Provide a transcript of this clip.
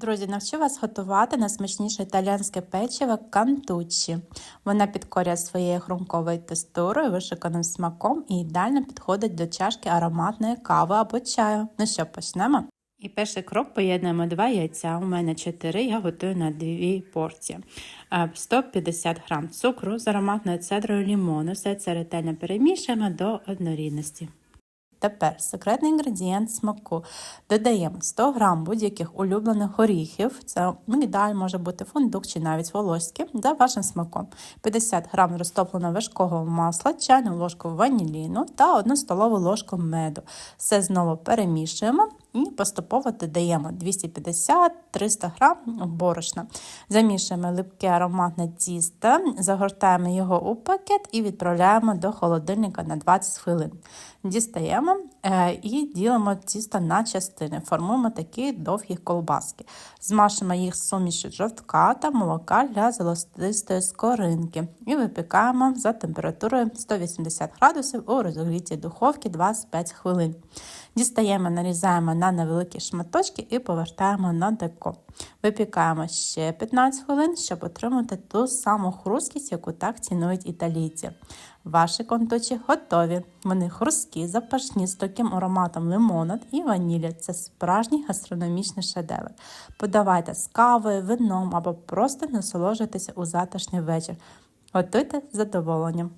Друзі, навчу вас готувати найсмачніше італіянське печиво кантучі. Вона підкорює своєю хрумковою текстурою, вишиканим смаком і ідеально підходить до чашки ароматної кави або чаю. Ну що, почнемо? І перший крок поєднуємо два яйця. У мене 4, я готую на 2 порції. Е, 150 г цукру з ароматною цедрою лімону. Все це ретельно перемішуємо до однорідності. Тепер секретний інгредієнт смаку. Додаємо 100 г будь-яких улюблених горіхів. Це мигдаль, може бути фундук чи навіть волоське, за вашим смаком. 50 г розтопленого вершкового масла, чайну ложку ваніліну та 1 столову ложку меду. Все знову перемішуємо і поступово додаємо 250-300 г борошна. Замішуємо липке ароматне тісто, загортаємо його у пакет і відправляємо до холодильника на 20 хвилин. Дістаємо і ділимо тісто на частини, формуємо такі довгі колбаски. Змашимо їх з сумішю жовтка та молока для золотистої скоринки і випікаємо за температурою 180 градусів у розігрітій духовці 25 хвилин. Дістаємо, нарізаємо на невеликі шматочки і повертаємо на деко. Випікаємо ще 15 хвилин, щоб отримати ту саму хрусткість, яку так цінують італійці. Ваші контучі готові. Вони хрусткі, запашні з таким ароматом лимона і ванілі. Це справжній гастрономічний шедевр. Подавайте з кавою, вином або просто насолоджуйтеся у затишний вечір. Готуйте з задоволенням.